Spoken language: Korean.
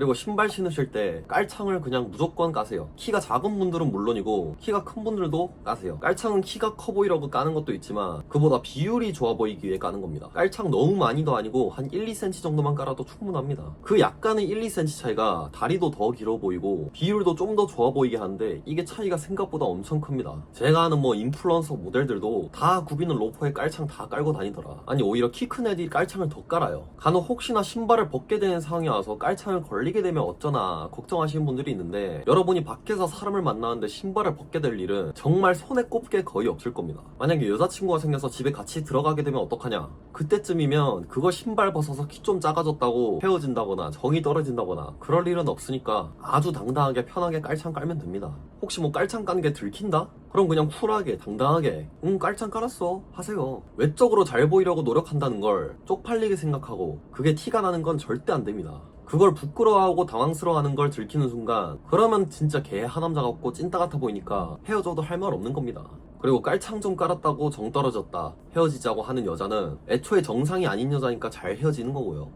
그리고 신발 신으실 때 깔창을 그냥 무조건 까세요. 키가 작은 분들은 물론이고 키가 큰 분들도 까세요. 깔창은 키가 커 보이려고 까는 것도 있지만 그보다 비율이 좋아 보이기 위해 까는 겁니다. 깔창 너무 많이도 아니고 한 1, 2cm 정도만 깔아도 충분합니다. 그 약간의 1, 2cm 차이가 다리도 더 길어 보이고 비율도 좀 더 좋아 보이게 하는데 이게 차이가 생각보다 엄청 큽니다. 제가 아는 뭐 인플루언서 모델들도 다 구비는 로퍼에 깔창 다 깔고 다니더라. 아니 오히려 키 큰 애들이 깔창을 더 깔아요. 간혹 혹시나 신발을 벗게 되는 상황이 와서 깔창을 걸리 게 되면 어쩌나 걱정하시는 분들이 있는데 여러분이 밖에서 사람을 만나는데 신발을 벗게 될 일은 정말 손에 꼽게 거의 없을 겁니다. 만약에 여자친구가 생겨서 집에 같이 들어가게 되면 어떡하냐? 그때쯤이면 그거 신발 벗어서 키 좀 작아졌다고 헤어진다거나 정이 떨어진다거나 그럴 일은 없으니까 아주 당당하게 편하게 깔창 깔면 됩니다. 혹시 뭐 깔창 까는 게 들킨다? 그럼 그냥 쿨하게 당당하게 응 깔창 깔았어 하세요 외적으로 잘 보이려고 노력한다는 걸 쪽팔리게 생각하고 그게 티가 나는 건 절대 안 됩니다 그걸 부끄러워하고 당황스러워하는 걸 들키는 순간 그러면 진짜 개 하남자 같고 찐따 같아 보이니까 헤어져도 할 말 없는 겁니다. 그리고 깔창 좀 깔았다고 정 떨어졌다 헤어지자고 하는 여자는 애초에 정상이 아닌 여자니까 잘 헤어지는 거고요